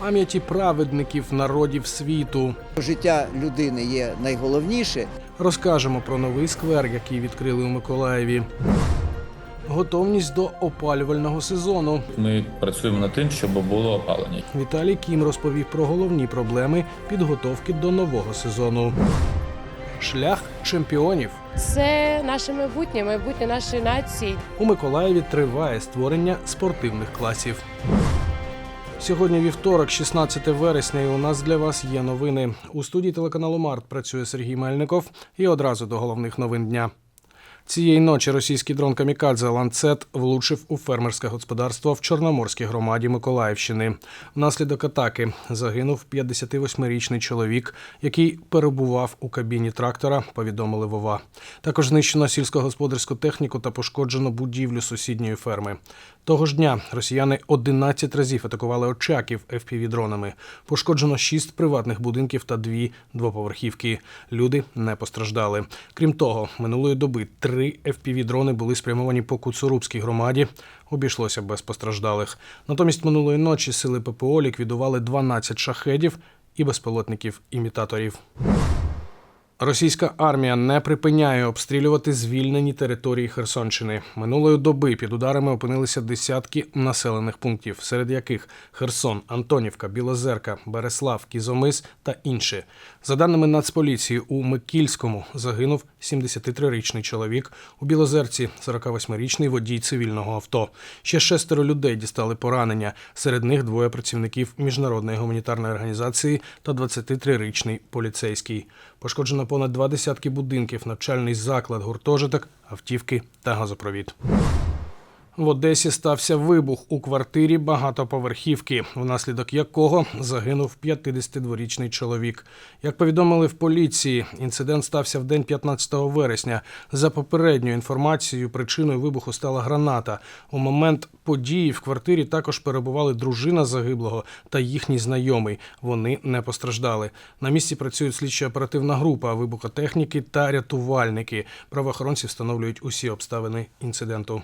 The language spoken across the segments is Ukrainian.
пам'яті праведників народів світу. Життя людини є найголовніше. Розкажемо про новий сквер, який відкрили у Миколаєві. Готовність до опалювального сезону. Ми працюємо над тим, щоб було опалення. Віталій Кім розповів про головні проблеми підготовки до нового сезону. Шлях чемпіонів Це наше майбутнє, майбутнє нашої нації. у Миколаєві триває створення спортивних класів. Сьогодні вівторок, 16 вересня, і у нас для вас є новини. У студії телеканалу Март працює Сергій Мельников. І одразу до головних новин дня. Цієї ночі російський дрон Камікадзе Ланцет влучив у фермерське господарство в Чорноморській громаді Миколаївщини. Внаслідок атаки загинув 58-річний чоловік, який перебував у кабіні трактора. Повідомили Вова. Також знищено сільськогосподарську техніку та пошкоджено будівлю сусідньої ферми. Того ж дня росіяни 11 разів атакували очаків fpv дронами. Пошкоджено 6 приватних будинків та 2 двоповерхівки. Люди не постраждали. Крім того, минулої доби три fpv дрони були спрямовані по Куцурубській громаді. Обійшлося без постраждалих. Натомість минулої ночі сили ППО ліквідували 12 шахедів і безпілотників-імітаторів. Російська армія не припиняє обстрілювати звільнені території Херсонщини. Минулої доби під ударами опинилися десятки населених пунктів, серед яких Херсон, Антонівка, Білозерка, Береслав, Кізомис та інші. За даними Нацполіції, у Микільському загинув 73-річний чоловік, у Білозерці 48-річний водій цивільного авто. Ще шестеро людей дістали поранення. Серед них двоє працівників міжнародної гуманітарної організації та 23-річний поліцейський. Пошкоджено понад два десятки будинків, навчальний заклад, гуртожиток, автівки та газопровід. В Одесі стався вибух у квартирі багатоповерхівки, внаслідок якого загинув 52-річний чоловік. Як повідомили в поліції, інцидент стався в день 15 вересня. За попередньою інформацією, причиною вибуху стала граната. У момент події в квартирі також перебували дружина загиблого та їхній знайомий. Вони не постраждали. На місці працюють слідчо-оперативна група, вибухотехніки та рятувальники. Правоохоронці встановлюють усі обставини інциденту.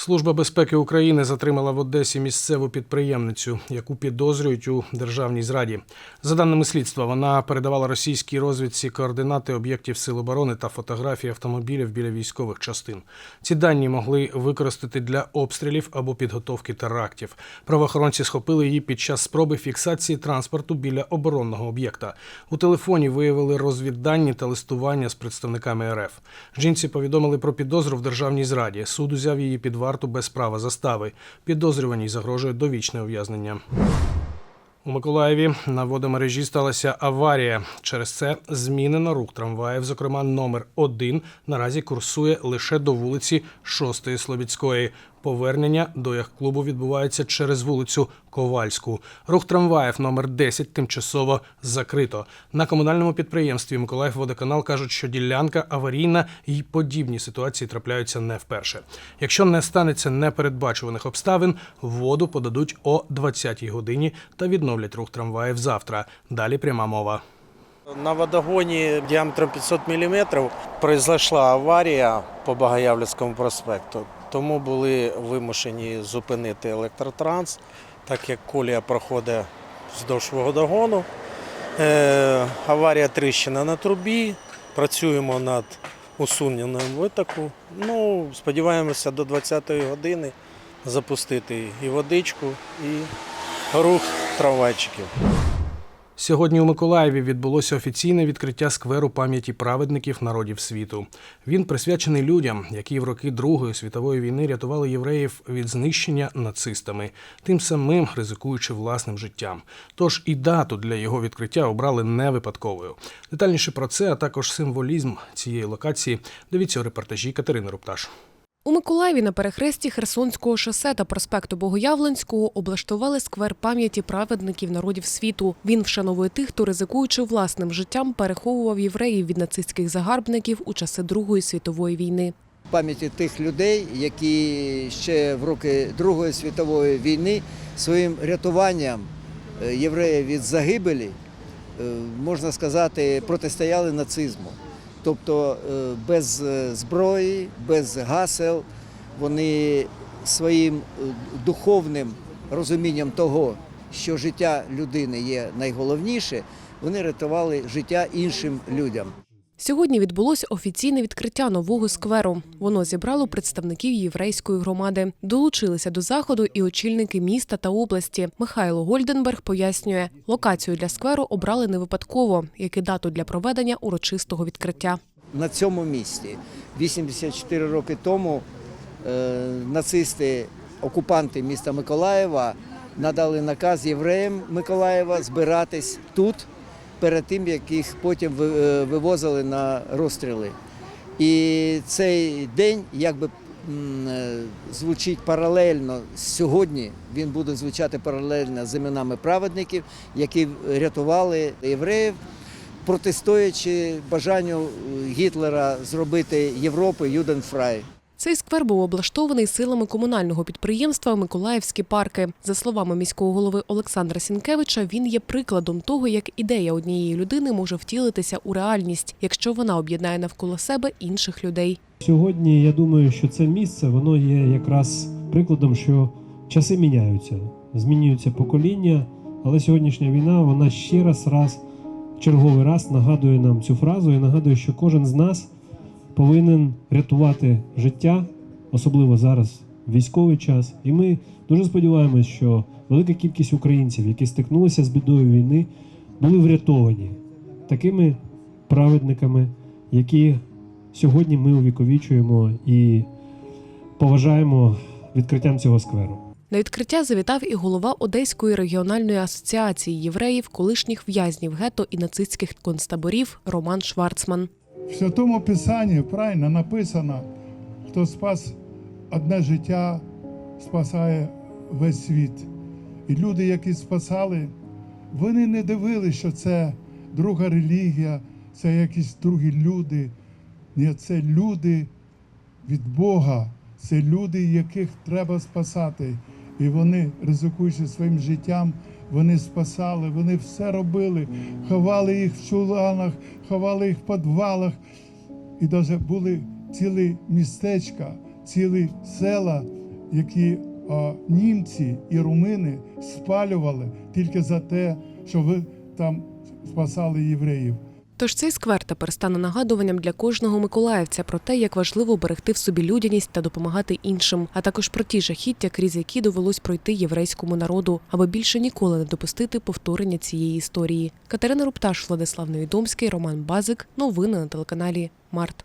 Служба безпеки України затримала в Одесі місцеву підприємницю, яку підозрюють у державній зраді. За даними слідства, вона передавала російській розвідці координати об'єктів сил оборони та фотографії автомобілів біля військових частин. Ці дані могли використати для обстрілів або підготовки терактів. Правоохоронці схопили її під час спроби фіксації транспорту біля оборонного об'єкта. У телефоні виявили розвіддані та листування з представниками РФ. Жінці повідомили про підозру в державній зраді. Суд узяв її під варту без права застави. Підозрюваній загрожує довічне ув'язнення. У Миколаєві на водомережі сталася аварія. Через це змінено рух трамваїв. Зокрема, номер 1 наразі курсує лише до вулиці 6 Слобідської. Повернення до яхт-клубу відбувається через вулицю Ковальську. Рух трамваїв номер 10 тимчасово закрито. На комунальному підприємстві Миколаївводоканал кажуть, що ділянка аварійна і подібні ситуації трапляються не вперше. Якщо не станеться непередбачуваних обставин, воду подадуть о 20-й годині та відновлять рух трамваїв завтра. Далі пряма мова. На водогоні діаметром 500 мм произошла аварія по Багаявлівському проспекту. Тому були вимушені зупинити електротранс, так як колія проходить вздовж водогону. Е, аварія тріщина на трубі. Працюємо над усуненням витоку. Ну, сподіваємося до 20-ї години запустити і водичку, і рух трамвайчиків. Сьогодні у Миколаєві відбулося офіційне відкриття скверу пам'яті праведників народів світу. Він присвячений людям, які в роки Другої світової війни рятували євреїв від знищення нацистами, тим самим ризикуючи власним життям. Тож і дату для його відкриття обрали не випадковою. Детальніше про це, а також символізм цієї локації. Дивіться у репортажі Катерини Рупташ. У Миколаєві на перехресті Херсонського шосе та проспекту Богоявленського облаштували сквер пам'яті праведників народів світу. Він вшановує тих, хто ризикуючи власним життям, переховував євреїв від нацистських загарбників у часи Другої світової війни. Пам'яті тих людей, які ще в роки Другої світової війни своїм рятуванням е, євреїв від загибелі, е, можна сказати, протистояли нацизму. Тобто е, без е, зброї, без гасел вони своїм е, духовним розумінням того, що життя людини є найголовніше, вони рятували життя іншим людям. Сьогодні відбулося офіційне відкриття нового скверу. Воно зібрало представників єврейської громади. Долучилися до заходу і очільники міста та області. Михайло Гольденберг пояснює, локацію для скверу обрали не випадково, як і дату для проведення урочистого відкриття. на цьому місці. 84 роки тому е, нацисти, окупанти міста Миколаєва надали наказ євреям Миколаєва збиратись тут перед тим, як їх потім е, вивозили на розстріли. І цей день якби е, звучить паралельно сьогодні. Він буде звучати паралельно з іменами праведників, які рятували євреїв протистоячи бажанню Гітлера зробити Європу Юденфрай. Цей сквер був облаштований силами комунального підприємства Миколаївські парки. За словами міського голови Олександра Сінкевича, він є прикладом того, як ідея однієї людини може втілитися у реальність, якщо вона об'єднає навколо себе інших людей. Сьогодні я думаю, що це місце воно є якраз прикладом, що часи міняються, змінюються покоління, але сьогоднішня війна вона ще раз раз черговий раз нагадує нам цю фразу і нагадує, що кожен з нас повинен рятувати життя, особливо зараз військовий час. І ми дуже сподіваємось, що велика кількість українців, які стикнулися з бідою війни, були врятовані такими праведниками, які сьогодні ми увіковічуємо і поважаємо відкриттям цього скверу. На відкриття завітав і голова Одеської регіональної асоціації євреїв, колишніх в'язнів гетто і нацистських концтаборів Роман Шварцман. В Святому Писанні правильно написано, хто спас одне життя, спасає весь світ. І люди, які спасали, вони не дивилися, що це друга релігія, це якісь другі люди. Ні, це люди від Бога, це люди, яких треба спасати. І вони, ризикуючи своїм життям, вони спасали, вони все робили, ховали їх в чуланах, ховали їх в підвалах. І навіть були цілі містечка, цілі села, які а, німці і румини спалювали тільки за те, що ви там спасали євреїв. Тож цей сквер тепер стане нагадуванням для кожного миколаївця про те, як важливо берегти в собі людяність та допомагати іншим, а також про ті жахіття, крізь які довелось пройти єврейському народу, аби більше ніколи не допустити повторення цієї історії. Катерина Рупташ, Владислав Невідомський, Роман Базик. Новини на телеканалі Март.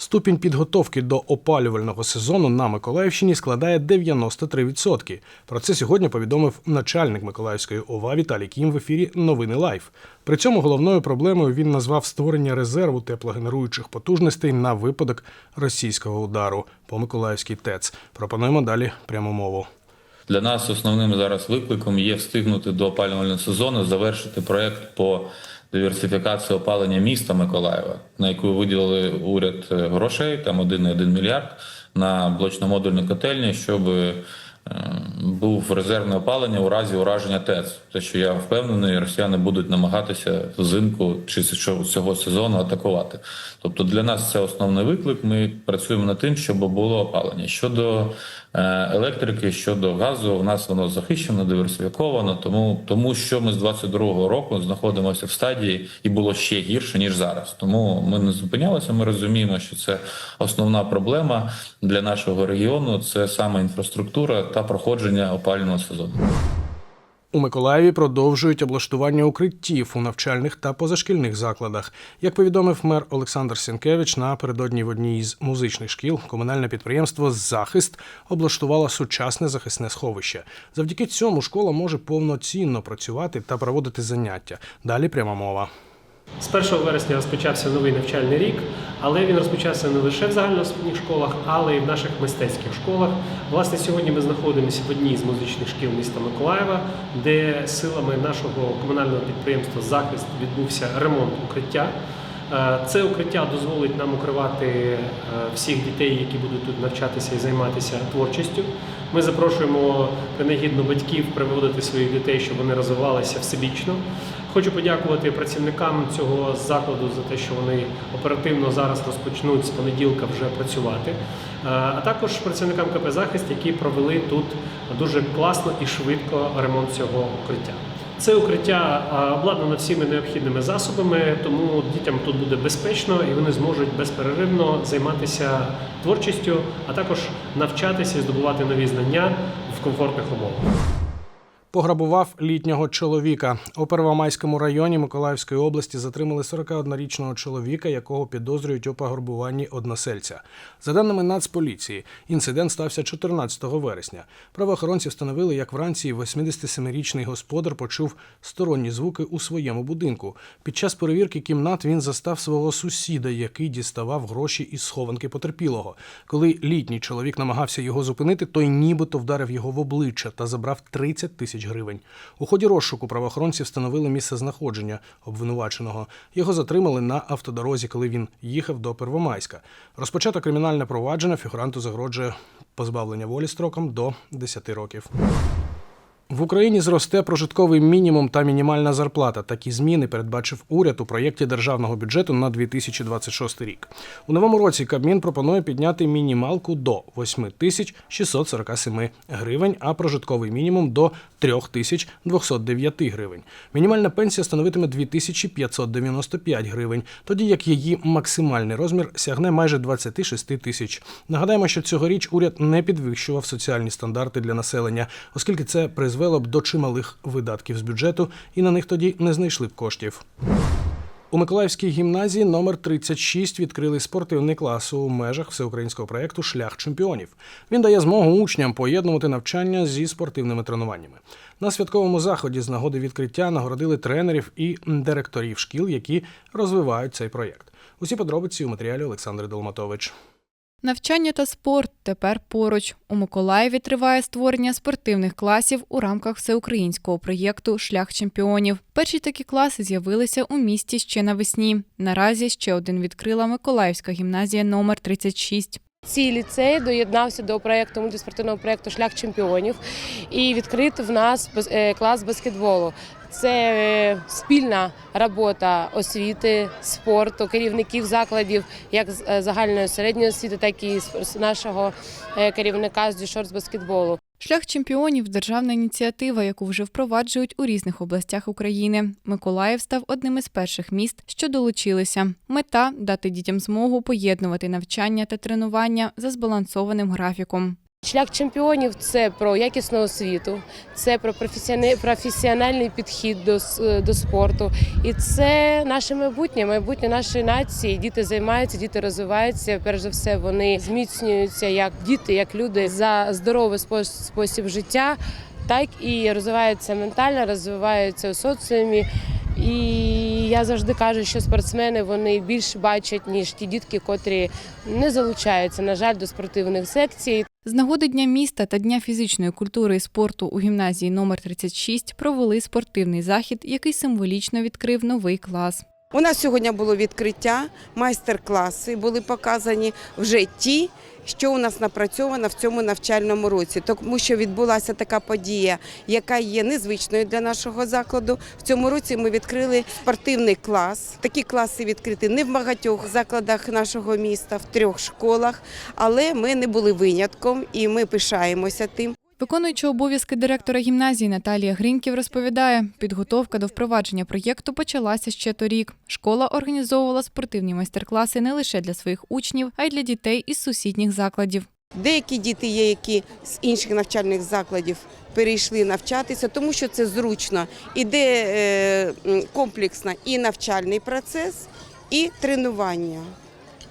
Ступінь підготовки до опалювального сезону на Миколаївщині складає 93%. Про це сьогодні повідомив начальник Миколаївської ОВА Віталій Кім в ефірі Новини Лайф. При цьому головною проблемою він назвав створення резерву теплогенеруючих потужностей на випадок російського удару по Миколаївській ТЕЦ. Пропонуємо далі пряму мову. Для нас основним зараз викликом є встигнути до опалювального сезону завершити проект по диверсифікації опалення міста Миколаєва, на яку виділили уряд е, грошей, там 1,1 мільярд на блочно-модульні котельні, щоб е, був резервне опалення у разі ураження ТЕЦ. Те, що я впевнений, росіяни будуть намагатися взимку чи цього сезону атакувати. Тобто для нас це основний виклик. Ми працюємо над тим, щоб було опалення. Щодо електрики, щодо газу, у нас воно захищено, диверсифіковано. Тому, тому що ми з 22-го року знаходимося в стадії і було ще гірше ніж зараз. Тому ми не зупинялися. Ми розуміємо, що це основна проблема для нашого регіону. Це саме інфраструктура та проходження опалювального сезону. У Миколаєві продовжують облаштування укриттів у навчальних та позашкільних закладах. Як повідомив мер Олександр Сінкевич, напередодні в одній із музичних шкіл комунальне підприємство Захист облаштувало сучасне захисне сховище. Завдяки цьому школа може повноцінно працювати та проводити заняття. Далі пряма мова. З 1 вересня розпочався новий навчальний рік, але він розпочався не лише в загальноосвітніх школах, але й в наших мистецьких школах. Власне, сьогодні ми знаходимося в одній з музичних шкіл міста Миколаєва, де силами нашого комунального підприємства Захист відбувся ремонт укриття. Е, Це укриття дозволить нам укривати е, всіх дітей, які будуть тут навчатися і займатися творчістю. Ми запрошуємо принагідно батьків приводити своїх дітей, щоб вони розвивалися всебічно. Хочу подякувати працівникам цього закладу за те, що вони оперативно зараз розпочнуть з понеділка вже працювати. Е, А також працівникам КП Захист, які провели тут дуже класно і швидко ремонт цього укриття. Це укриття а, обладнано всіми необхідними засобами, тому дітям тут буде безпечно і вони зможуть безперервно займатися творчістю, а також навчатися і здобувати нові знання в комфортних умовах. Пограбував літнього чоловіка. У Первомайському районі Миколаївської області затримали 41-річного чоловіка, якого підозрюють у пограбуванні односельця. За даними Нацполіції, інцидент стався 14 вересня. Правоохоронці встановили, як вранці 87-річний господар почув сторонні звуки у своєму будинку. Під час перевірки кімнат він застав свого сусіда, який діставав гроші із схованки потерпілого. Коли літній чоловік намагався його зупинити, той нібито вдарив його в обличчя та забрав 30 тисяч гривень. У ході розшуку правоохоронці встановили місце знаходження обвинуваченого. Його затримали на автодорозі, коли він їхав до Первомайська. Розпочато кримінальне провадження фігуранту загрожує позбавлення волі строком до 10 років. В Україні зросте прожитковий мінімум та мінімальна зарплата. Такі зміни передбачив уряд у проєкті державного бюджету на 2026 рік. У новому році Кабмін пропонує підняти мінімалку до 8 тисяч 647 гривень, а прожитковий мінімум до 3 тисяч 209 гривень. Мінімальна пенсія становитиме 2595 гривень, тоді як її максимальний розмір сягне майже 26 тисяч. Нагадаємо, що цьогоріч уряд не підвищував соціальні стандарти для населення, оскільки це призвело б до чималих видатків з бюджету, і на них тоді не знайшли б коштів. У Миколаївській гімназії номер 36 відкрили спортивний клас у межах всеукраїнського проєкту Шлях чемпіонів. Він дає змогу учням поєднувати навчання зі спортивними тренуваннями. На святковому заході з нагоди відкриття нагородили тренерів і директорів шкіл, які розвивають цей проєкт. Усі подробиці у матеріалі Олександри Долматович. Навчання та спорт тепер поруч. У Миколаєві триває створення спортивних класів у рамках всеукраїнського проєкту Шлях чемпіонів. Перші такі класи з'явилися у місті ще навесні. Наразі ще один відкрила Миколаївська гімназія номер 36. Цей ліцей доєднався до проєкту мультиспортивного проєкту Шлях чемпіонів і відкрит в нас е, клас баскетболу. Це е, спільна робота освіти, спорту, керівників закладів, як е, загальної середньої освіти, так і нашого е, керівника з дюшор баскетболу. Шлях чемпіонів державна ініціатива, яку вже впроваджують у різних областях України. Миколаїв став одним із перших міст, що долучилися. Мета дати дітям змогу поєднувати навчання та тренування за збалансованим графіком. Шлях чемпіонів це про якісну освіту, це про професіональний підхід до, до спорту. І це наше майбутнє, майбутнє нашої нації. Діти займаються, діти розвиваються. Перш за все, вони зміцнюються як діти, як люди за здоровий спос- спосіб життя, так і розвиваються ментально, розвиваються у соціумі. І я завжди кажу, що спортсмени вони більше бачать, ніж ті дітки, котрі не залучаються, на жаль, до спортивних секцій. З нагоди Дня міста та Дня фізичної культури і спорту у гімназії номер 36 провели спортивний захід, який символічно відкрив новий клас. У нас сьогодні було відкриття, майстер-класи були показані вже ті, що у нас напрацьовано в цьому навчальному році, тому що відбулася така подія, яка є незвичною для нашого закладу. В цьому році ми відкрили спортивний клас. Такі класи відкриті не в багатьох закладах нашого міста, в трьох школах, але ми не були винятком і ми пишаємося тим. Виконуючи обов'язки директора гімназії Наталія Гриньків розповідає, підготовка до впровадження проєкту почалася ще торік. Школа організовувала спортивні майстер-класи не лише для своїх учнів, а й для дітей із сусідніх закладів. Деякі діти є, які з інших навчальних закладів перейшли навчатися, тому що це зручно. Іде е, комплексно і навчальний процес, і тренування.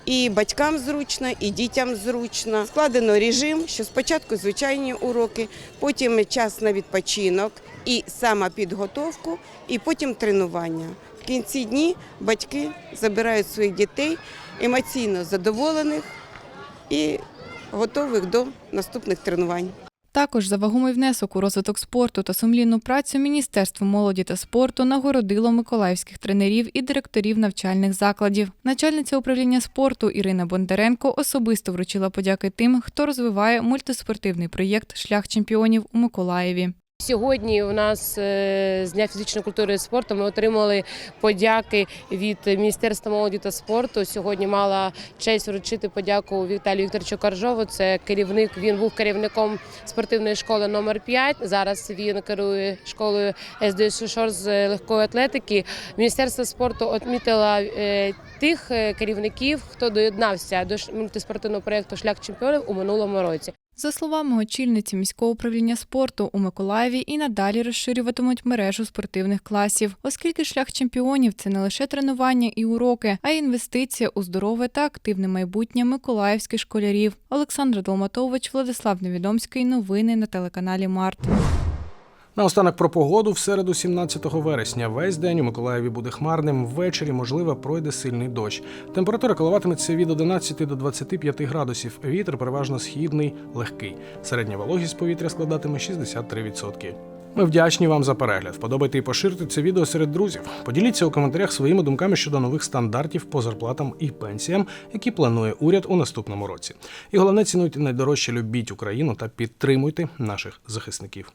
І батькам зручно, і дітям зручно. Складено режим, що спочатку звичайні уроки, потім час на відпочинок і самопідготовку, і потім тренування. В кінці дні батьки забирають своїх дітей емоційно задоволених і готових до наступних тренувань. Також за вагомий внесок у розвиток спорту та сумлінну працю Міністерство молоді та спорту нагородило миколаївських тренерів і директорів навчальних закладів. Начальниця управління спорту Ірина Бондаренко особисто вручила подяки тим, хто розвиває мультиспортивний проєкт Шлях чемпіонів у Миколаєві. Сьогодні у нас е, з Дня фізичної культури і спорту ми отримали подяки від Міністерства молоді та спорту. Сьогодні мала честь вручити подяку Віталію Вікторовичу Каржову. Це керівник. Він був керівником спортивної школи номер 5 Зараз він керує школою СДС Шор з легкої атлетики. Міністерство спорту відмітило е, тих е, керівників, хто доєднався до мультиспортивного проєкту Шлях чемпіонів у минулому році. За словами очільниці міського управління спорту у Миколаєві і надалі розширюватимуть мережу спортивних класів, оскільки шлях чемпіонів це не лише тренування і уроки, а й інвестиція у здорове та активне майбутнє миколаївських школярів. Олександр Долматович, Владислав Невідомський. Новини на телеканалі Март. Наостанок про погоду в середу, 17 вересня. Весь день у Миколаєві буде хмарним. Ввечері, можливо, пройде сильний дощ. Температура коливатиметься від 11 до 25 градусів. Вітер переважно східний, легкий. Середня вологість повітря складатиме 63%. Ми вдячні вам за перегляд. Вподобайте і поширте це відео серед друзів. Поділіться у коментарях своїми думками щодо нових стандартів по зарплатам і пенсіям, які планує уряд у наступному році. І головне цінуйте найдорожче, любіть Україну та підтримуйте наших захисників.